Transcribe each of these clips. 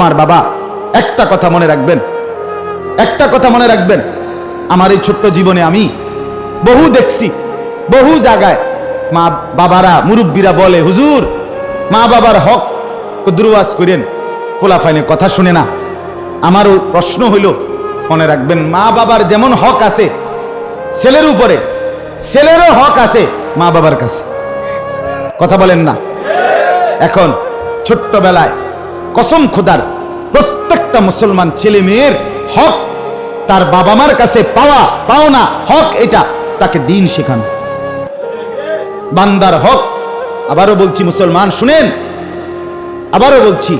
আমার বাবা, একটা কথা মনে রাখবেন, একটা কথা মনে রাখবেন। আমার এই ছোট্ট জীবনে আমি বহু দেখছি, বহু জায়গায় মা বাবারা, মুরব্বীরা বলে, হুজুর, মা বাবার হক দুরুয়াজ করেন। ফোলাফাইনের কথা শুনে না। আমারও প্রশ্ন হইল, মনে রাখবেন, মা বাবার যেমন হক আছে, ছেলের উপরে ছেলেরও হক আছে মা বাবার কাছে। কথা বলেন না? এখন ছোট্টবেলায় কসম খোদার, প্রত্যেকটা মুসলমান ছেলে মেয়ের হক তার বাবা মার কাছে পাওয়া, পাওনা হক এটা, তাকে দিন শেখানো। বান্দার হক, আবারও বলছি মুসলমান, শুনেন, আবারও বলছি,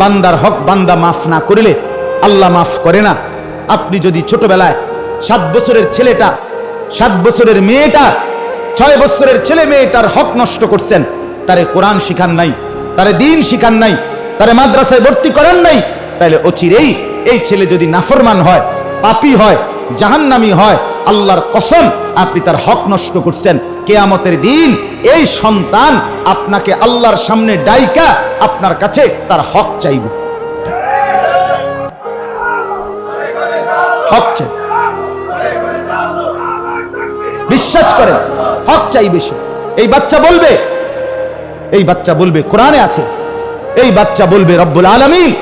বান্দার হক বান্দা মাফ না করলে আল্লাহ মাফ করে না। আপনি যদি ছোটবেলায় সাত বছরের ছেলেটা, সাত বছরের মেয়েটা, ছয় বছরের ছেলে মেয়েটার হক নষ্ট করছেন, তারে কোরআন শিখান নাই, তারে দিন শিখান নাই তারে মাদ্রাসায় ভর্তি করেন নাই তাহলে অচিরেই এই ছেলে যদি নাফরমান হয়, পাপী হয়, জাহান্নামি হয়, আল্লাহর কসম আপনি তার হক নষ্ট করছেন। কেয়ামতের দিন এই সন্তান আপনাকে আল্লাহর সামনে ডাইকা আপনার কাছে তার হক চাইবে। হক চাই। বিশ্বাস করেন, হক চাইবে সে এই বাচ্চা বলবে, এই বাচ্চা বলবে, কোরআনে আছে এই বাচ্চা বলবে, রব্বুল আলমিন,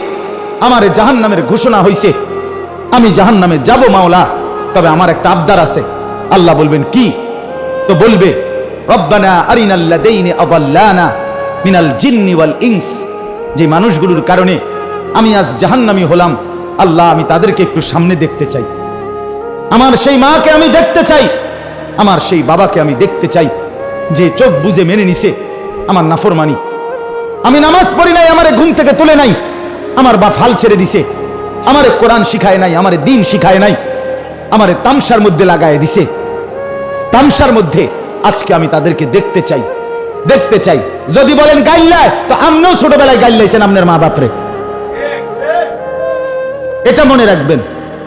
আমার জাহান নামের ঘোষণা হইছে। আমি জাহান নামে যাব, মাওলা। তবে আমার একটা আবদার আছে। আল্লাহ বলবেন, কি? তো বলবে মিনাল ইনস। যে মানুষগুলোর কারণে আমি আজ জাহান্নামী হলাম, আল্লাহ, আমি তাদেরকে একটু সামনে দেখতে চাই। আমার সেই মাকে আমি দেখতে চাই, আমার সেই বাবাকে আমি দেখতে চাই, যে চোখ বুঝে মেনে নিছে আমার নাফরমানি। আমি নামাজ পড়ি নাই, আমারে ঘুম থেকে তুলে নাই। আমার বাপ হাল ছেড়ে দিছে। আমারে কোরআন শিখায় নাই, আমারে দিন শিখায় নাই। আমারে তামসার মধ্যে লাগায় দিছে। তামসার মধ্যে আজকে আমি তাদেরকে দেখতে চাই। দেখতে চাই। যদি বলেন গাইল্লায়, তো আমরাও ছোটবেলায় গাইল্লাইছেন আপনার মা বাপরে। এটা মনে রাখবেন।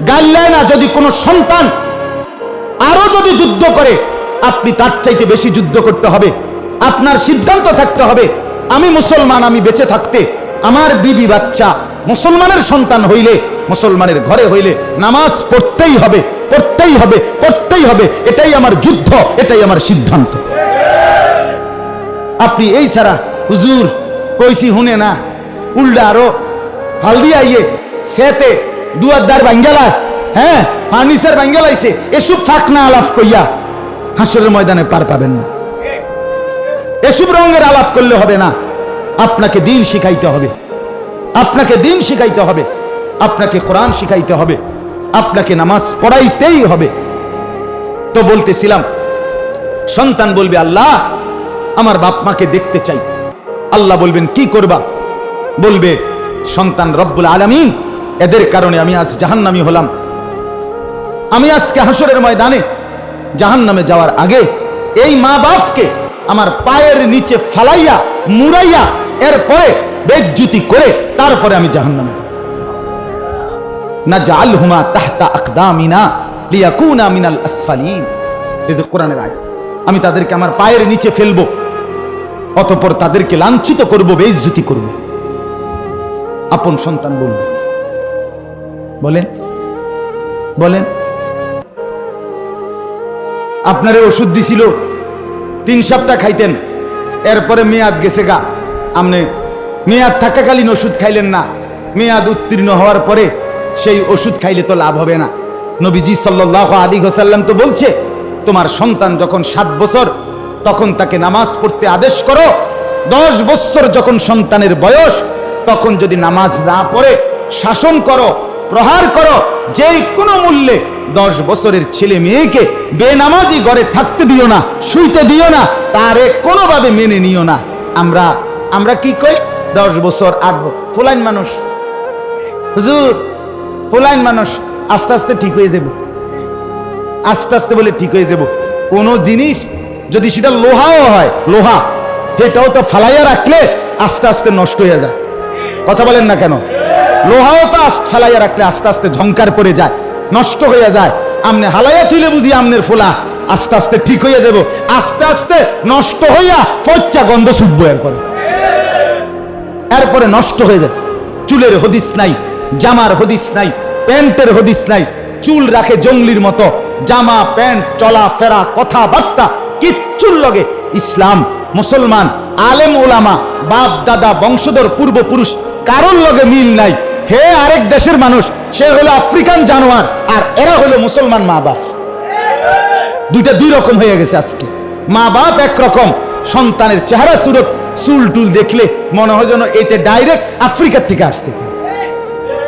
গাইল্লায় না, যদি কোনো সন্তান আরও যদি যুদ্ধ করে, আপনি তার চাইতে বেশি যুদ্ধ করতে হবে। আপনার সিদ্ধান্ত থাকতে হবে। আমি মুসলমান, আমি বেঁচে থাকতে আমার বিবি বাচ্চা মুসলমানের সন্তান হইলে, মুসলমানের ঘরে হইলে নামাজ পড়তেই হবে পড়তেই হবে পড়তেই হবে। এটাই আমার যুদ্ধ, এটাই আমার সিদ্ধান্ত। আপনি এই ছাড়া হুজুর কইসি হুনে না উল্ডা আরও হালদি আইয়ে সেতে দুয়ার দ্বার বাঙ্গালা হ্যাঁ ফার্নিচার বাঙ্গালাইছে, এসব থাক না আলাপ কইয়া, হাসরের ময়দানে পার পাবেন না। এসব রঙের আলাপ করলে হবে না। আপনাকে দিন শিখাইতে হবে। আপনাকে দিন শিখাইতে হবে। আপনাকে কোরআন শিখাইতে হবে। আপনাকে নামাজ পড়াইতেই হবে। তো বলতেছিলাম, সন্তান বলবে, আল্লাহ, আমার বাপ মাকে দেখতে চাই। আল্লাহ বলবেন, কি করবা? বলবে, সন্তান রব্বুল আলামিন, এদের কারণে আমি আজ জাহান্নামি হলাম। আমি আজকে হাসরের ময়দানে জাহান্নামে যাওয়ার আগে এই মা বাপকে আমার পায়ের নিচে ফালাইয়া মুরাইয়া এরপরে বেজ্জুতি করে তারপরে আমি জাহান্নামে যাব। না জাল হুমা তাহতা আকদামিনা লিয়াকুনা মিনাল আসফালিন। যে কোরআনের আয়াত, আমি তাদেরকে আমার পায়ের নিচে ফেলব, অতপর তাদেরকে লাঞ্ছিত করব বেইজ্জতি করব। আপন সন্তান বলব। বলেন বলেন। আপনারে ওষুধ দিছিল তিন সপ্তাহ খাইতেন। এরপরে মেয়াদ গেছে গা। আপনি মেয়াদ থাকাকালীন ওষুধ খাইলেন না। মেয়াদ উত্তীর্ণ হওয়ার পরে সেই ওষুধ খাইলে তো লাভ হবে না। নবীজি সাল্লাহ আলী হোসাল্লাম তো বলছে, তোমার সন্তান যখন সাত বছর, তখন তাকে নামাজ পড়তে আদেশ করো। দশ বছর যখন সন্তানের বয়স, তখন যদি নামাজ না পড়ে, শাসন করো, প্রহার করো যে কোনো মূল্যে দশ বছরের ছেলে মেয়েকে বেনামাজি ঘরে থাকতে দিও না, শুইতে দিও না, তারে কোনোভাবে মেনে নিও না। আমরা আমরা কি কই? দশ বছর আট ফুলাইন মানুষ। হুজুর, ফুলাইন মানুষ, আস্তে আস্তে ঠিক হয়ে যাব। আস্তে আস্তে বলে ঠিক হয়ে যাব। কোন জিনিস যদি সেটা লোহাও হয়, লোহা, সেটাও তো ফালাইয়া রাখলে আস্তে আস্তে নষ্ট হয়ে যায়। কথা বলেন না কেন? লোহাও তো ফালাইয়া রাখলে আস্তে আস্তে ঝংকার পড়ে যায়। নষ্ট হয়ে যায়। আমনে হালাইয়া তুলে বুঝি আমনের ফোলা আস্তে আস্তে ঠিক হয়ে যাব। আস্তে আস্তে নষ্ট হইয়া ফচ্চা গন্ধ ছুটবো এরপরে। এরপরে নষ্ট হয়ে যায়। চুলের হদিস নাই, জামার হদিস নাই, প্যান্টের হদিস নাই। চুল রাখে জঙ্গলির মতো। জামা, প্যান্ট, চলা, ফেরা, কথাবার্তা, কিচ্ছুর লগে ইসলাম, মুসলমান, আলেম ওলামা বাপ, দাদা, বংশধর, পূর্বপুরুষ, কারোর লগে মিল নাই। হে আরেক দেশের মানুষ, সে হলো আফ্রিকান জানোয়ার আর এরা হলো মুসলমান মা বাপ। দুইটা দুই রকম হয়ে গেছে আজকে। মা বাপ একরকম সন্তানের চেহারা সুরত, চুল টুল দেখলে মনে হয় যেন এতে ডাইরেক্ট আফ্রিকার থেকে আসছে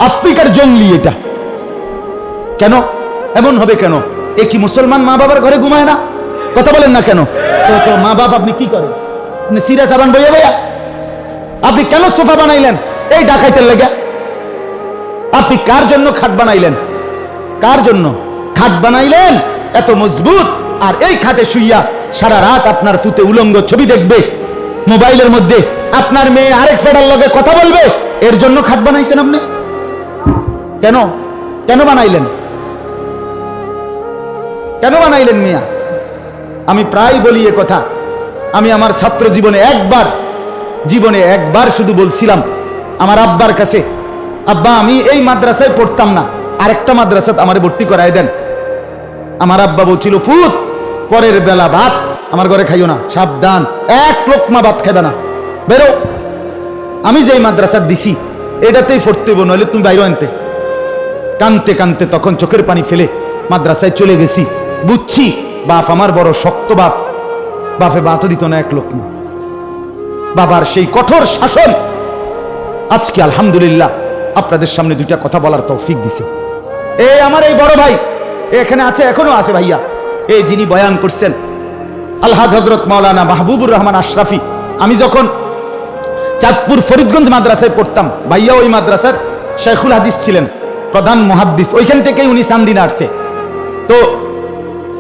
আফ্রিকার জঙ্গলি এটা। কেন? এমন হবে কেন? এ কি মুসলমান মা বাবার ঘরে ঘুমায় না? কথা বলেন না কেন? মা বাপ আপনি কি করেন? আপনি সিরা সাবান বইয়া বইয়া? আপনি কেন সোফা বানাইলেন? এই ডাকাইতের লেগে। আপনি কার জন্য খাট বানাইলেন? কার জন্য? খাট বানাইলেন? এত মজবুত। আর এই খাটে শুইয়া সারা রাত আপনার ফুতে উলঙ্গ ছবি দেখবে। মোবাইলের মধ্যে আপনার মেয়ে আরেক ফেডার লগে কথা বলবে। এর জন্য খাট বানাইছেন আপনি? কেন? কেন বানাইলেন? কেন বানাইলেন মিয়া? আমি প্রায় বলি এ কথা। আমি আমার ছাত্র জীবনে একবার জীবনে একবার শুধু বলছিলাম, আমার আব্বার কাছে আব্বা, আমি এই মাদ্রাসায় পড়তাম না। আরেকটা মাদ্রাসাত আমার ভর্তি করাই দেন। আমার আব্বা বলছিল ফুট পরের বেলা ভাত। আমার ঘরে খাইও না, সাবধান। এক লোকমা ভাত খাবে না। বেরো। আমি যেই মাদ্রাসা দিছি, এটাতেই হইব, নইলে তুমি বাইরে আনতে। কানতে কানতে তখন চোখের পানি ফেলে মাদ্রাসায় চলে গেছি। বুঝছি, বাপ আমার বড় শক্ত বাপ। বাপে বাতও দিত না এক লোকমা। বাবার সেই কঠোর শাসন। আজকে আলহামদুলিল্লাহ আপনাদের সামনে দুইটা কথা বলার তৌফিক দিছে। এই আমার এই বড় ভাই এখানে আছে, এখনও আছে ভাইয়া। এই যিনি বয়ান করছেন, আলহাজ হজরত মাওলানা মাহবুবুর রহমান আশরাফি, আমি যখন চাঁদপুর ফরিদগঞ্জ মাদ্রাসায় পড়তাম, ভাইয়া ওই মাদ্রাসার শেখুল হাদিস ছিলেন, প্রধান মহাদ্দিস, ওইখান থেকেই উনি সান্দিনা আসছে। তো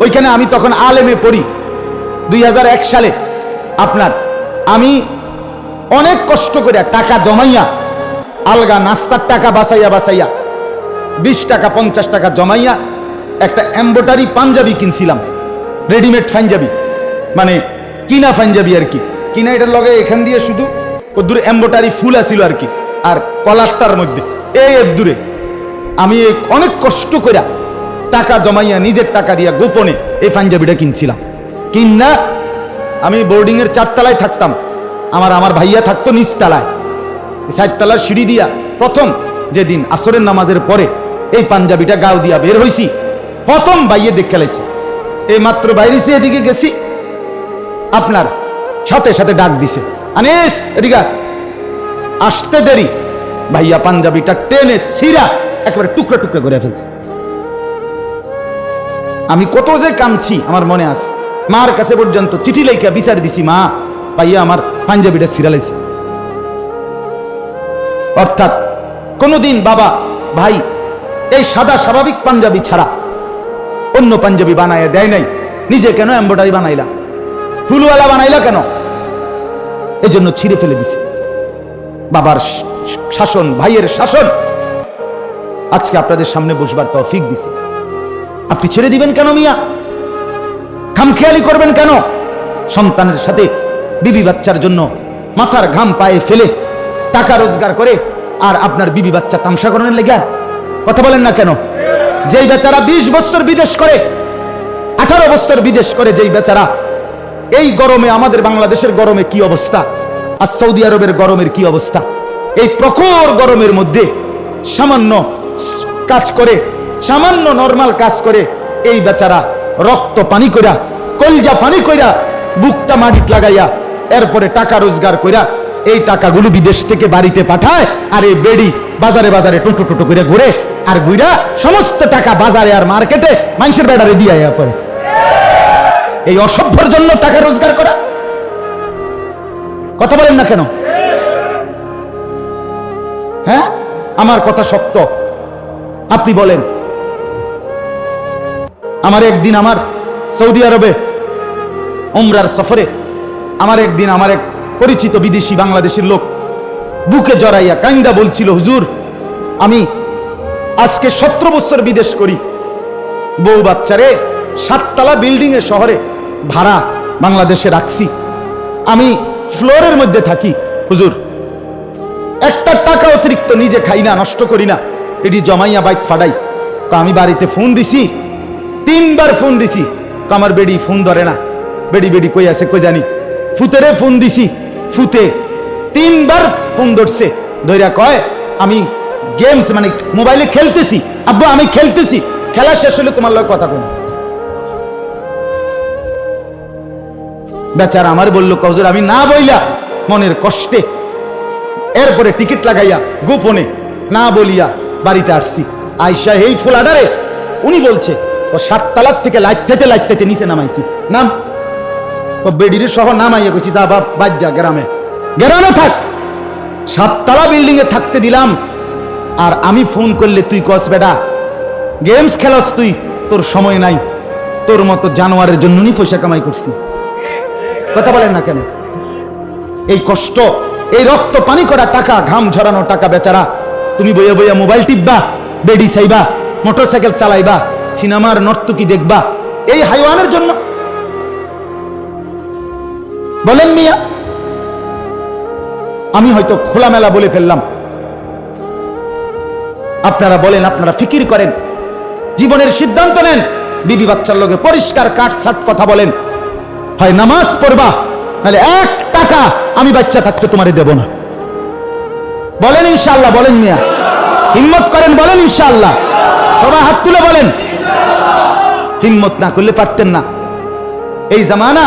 ওইখানে আমি তখন আলেমে পড়ি, দুই হাজার এক সালে। আপনার, আমি অনেক কষ্ট করে টাকা জমাইয়া আলগা নাস্তার টাকা বাসাইয়া বাসাইয়া বিশ টাকা, পঞ্চাশ টাকা জমাইয়া একটা এম্বোটারি পাঞ্জাবি কিনছিলাম, রেডিমেড পাঞ্জাবি মানে কিনা পাঞ্জাবি আর কি। কিনা এটার লগে এখান দিয়ে শুধু দূরে এম্বোটারি ফুল আছিল আর কি, আর কলারটার মধ্যে। এই এর দূরে আমি অনেক কষ্ট করে টাকা জমাইয়া নিজের টাকা দিয়া গোপনে এই পাঞ্জাবিটা কিনছিলাম। কিনা আমি বোর্ডিংয়ের চারতলায় থাকতাম, আমার আমার ভাইয়া থাকতো নিচতলায়। চারতলার সিঁড়ি দিয়া প্রথম যেদিন আসরের নামাজের পরে এই পাঞ্জাবিটা গাও দিয়া বের হইছি, প্রথম বাইয়ে দেখে লাইছি। এই মাত্র বাইরেছি, এদিকে গেছি। আপনার সাথে সাথে ডাক দিছে, আনিস, এদিকে আসতে দেরি, ভাইয়া পাঞ্জাবিটা টেনে সিরা একেবারে টুকরা টুকরা করে ফেলছে। আমি কত যে কামছি আমার মনে আছে। মার কাছে পর্যন্ত চিঠি লেখা বিচার দিছি, মা, ভাইয়া আমার পাঞ্জাবিটা সিরালাইছে অর্থাৎ কোনোদিন বাবা, ভাই, এই সাদা স্বাভাবিক পাঞ্জাবি ছাড়া অন্য পাঞ্জাবি বানায় দেয় নাই। নিজে কেন এম্বয়ডারি বানাইলা? ফুলওয়ালা বানাইলা কেন? এই জন্য ছিঁড়ে ফেলে দিছে। বাবার শাসন, ভাইয়ের শাসন। আজকে আপনাদের সামনে বসবার তৌফিক দিছে। আপনি ছেড়ে দিবেন কেন মিয়া? খামখেয়ালি করবেন কেন? সন্তানের সাথে বিবি বাচ্চার জন্য মাথার ঘাম পায়ে ফেলে টাকা রোজগার করে আর আপনার বিবি বাচ্চা তামসা করানোর লেগা কথা বলেন না কেন? যেই বেচারা বিশ বছর বিদেশ করে, আঠারো বছর বিদেশ করে যেই বেচারা, এই গরমে আমাদের বাংলাদেশের গরমে কি অবস্থা? আর সৌদি আরবের গরমের কি অবস্থা? এই প্রখর গরমের মধ্যে সামান্য কাজ করে, সামান্য নর্মাল কাজ করে এই বেচারা রক্ত পানি কইরা, কলজা পানি কইরা, বুকটা মাটিত লাগাইয়া, এরপরে টাকা রোজগার কইরা এই টাকাগুলো বিদেশ থেকে বাড়িতে পাঠায় আর এই বেড়ি বাজারে বাজারে টোটো টোটো করে ঘুরে আর ঘুরা সমস্ত টাকা বাজারে আর মার্কেটে মানুষের বেড়ারে দিয়ে আয়া পরে এই অসভ্যর জন্য টাকা রোজগার করা। কথা বলেন না কেন? হ্যাঁ? আমার কথা সত্য। আপনি বলেন। আমার একদিন আমার সৌদি আরবে উমরার সফরে, আমার একদিন আমার এক পরিচিত বিদেশি বাংলাদেশের লোক। বুকে জড়াইয়া কান্দা বলছিল, হুজুর, আমি আজকে সতেরো বছর বিদেশ করি। বউ বাচ্চারে সাততলা বিল্ডিং এর শহরে ভাড়া বাংলাদেশে রাখছি। আমি ফ্লোরের মধ্যে থাকি, হুজুর। একটা টাকা অতিরিক্ত নিজে খাই না, নষ্ট করি না। এটি জমাইয়া বাইক ফাডাই তো আমি বাড়িতে ফোন দিছি, তিনবার ফোন দিছি। আমার বেডি ফোন ধরে না। বেডি বেডি কই আছে কই জানি। ফুতেরে ফোন দিছি ফুতে। তিনবার ফোন ধরছে। ধইরা কয়, আমি গেমস মানে মোবাইলে খেলতেছি। আব্বু, আমি খেলতেছি। খেলা শেষ হলে তোমার লগে কথা কোন বেচার আমার বলল কজর আমি না বইলা মনের কষ্টে এরপরে টিকিট লাগাইয়া গোপনে না বলিয়া বাড়িতে আসছি। আইসা এই ফুলাডারে। উনি বলছে, ও সাততলার থেকে লাইতে লাইতে নিচে নামাইছি। নাম বেডির সহ নামাইয়া গেছি যা বাপ বাজ্যা গ্রামে। গ্রামে থাক। সাততলা বিল্ডিং এ থাকতে দিলাম। আর আমি ফোন করলে তুই কস, বেটা, গেমস খেলস তুই। তোর সময় নাই। তোর মতো জানোয়ারের জন্য নি পয়সা কামাই করছি। কথা বলেন না কেন? এই কষ্ট, এই রক্ত পানি করা টাকা, ঘাম ঝরানো টাকা বেচারা, তুমি বইয়া বইয়া মোবাইল টিপবা, বেডি চাইবা, মোটরসাইকেল চালাইবা, সিনেমার নর্তকি দেখবা, এই হাইওয়ানের জন্য বলেন মিয়া, আমি হয়তো খোলামেলা বলে ফেললাম। আপনারা বলেন, আপনারা ফিকির করেন, জীবনের সিদ্ধান্ত নেন, বিবি বাচ্চার লোকে পরিষ্কার কাট সাট কথা বলেন। হয় নামাজ পড়বা, নাহলে এক টাকা আমি বাচ্চা থাকতে তোমারে দেব না। বলেন ইনশাআল্লাহ, বলেন মিয়া। হিম্মত করেন, বলেন ইনশাআল্লাহ। সবাই হাত তুলে বলেন। হিম্মত না করলে পারতেন না। এই জামানা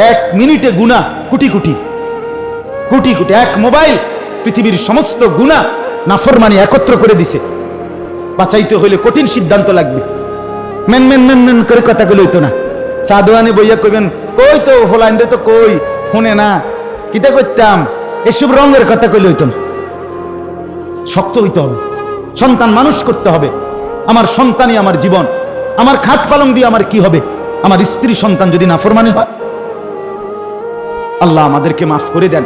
এক মিনিটে গুণা কুটি কুটি। কুটি কোটি। এক মোবাইল পৃথিবীর সমস্ত গুণা নাফরমানি একত্র করে দিছে। বাঁচাইতে হইলে কঠিন সিদ্ধান্ত লাগবে। মেন মেন মেন মেন করে কথাগুলো হইতো না। সাদওয়ানি বইয়া কইবেন, কই তো হোলান্ডে তো কই? শুনে না। কিতা করতাম? এসব রঙের কথা কইলে হইতো না। শক্ত হইতে হবে। সন্তান মানুষ করতে হবে। আমার সন্তানই আমার জীবন। আমার খাট পালং দিয়ে আমার কি হবে? আমার স্ত্রী সন্তান যদি নাফরমানি হয় আল্লাহ আমাদেরকে মাফ করে দেন।